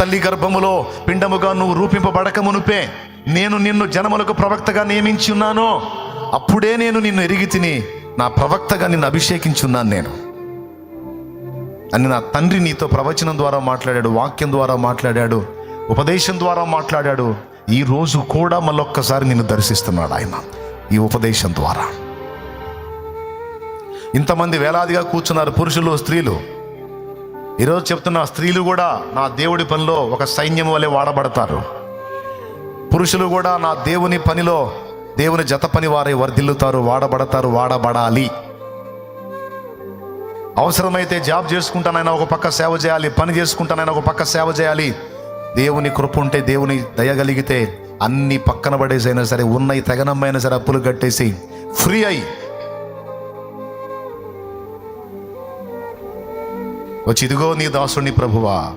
తల్లి గర్భములో పిండముగా నువ్వు రూపింపబడక మునుపే నేను నిన్ను జనములకు ప్రవక్తగా నియమించి ఉన్నాను. అప్పుడే నేను నిన్ను ఎరిగి తిని నా ప్రవక్తగా నిన్ను అభిషేకించున్నాను నేను. అని నా తండ్రి నీతో ప్రవచనం ద్వారా మాట్లాడాడు వాక్యం ద్వారా మాట్లాడాడు ఉపదేశం ద్వారా మాట్లాడాడు. ఈ రోజు కూడా మళ్ళొక్కసారి నిన్ను దర్శిస్తున్నాడు ఆయన ఈ ఉపదేశం ద్వారా. ఇంతమంది వేలాదిగా కూర్చున్నారు పురుషులు స్త్రీలు. ఈరోజు చెప్తున్న స్త్రీలు కూడా నా దేవుడి పనిలో ఒక సైన్యం వలె వాడబడతారు. పురుషులు కూడా నా దేవుని పనిలో దేవుని జత పని వారే వర్ధిల్లుతారు వాడబడతారు వాడబడాలి. అవసరమైతే జాబ్ చేసుకుంటానైనా ఒక పక్క సేవ చేయాలి పని చేసుకుంటానైనా ఒక పక్క సేవ చేయాలి. దేవుని కృప ఉంటే దేవుని దయగలిగితే అన్ని పక్కన పడేసైనా సరే ఉన్నయి తెగనమ్మైనా సరే అప్పులు కట్టేసి ఫ్రీ అయి వచ్చి ఇదిగో నీ దాసుని ప్రభువా.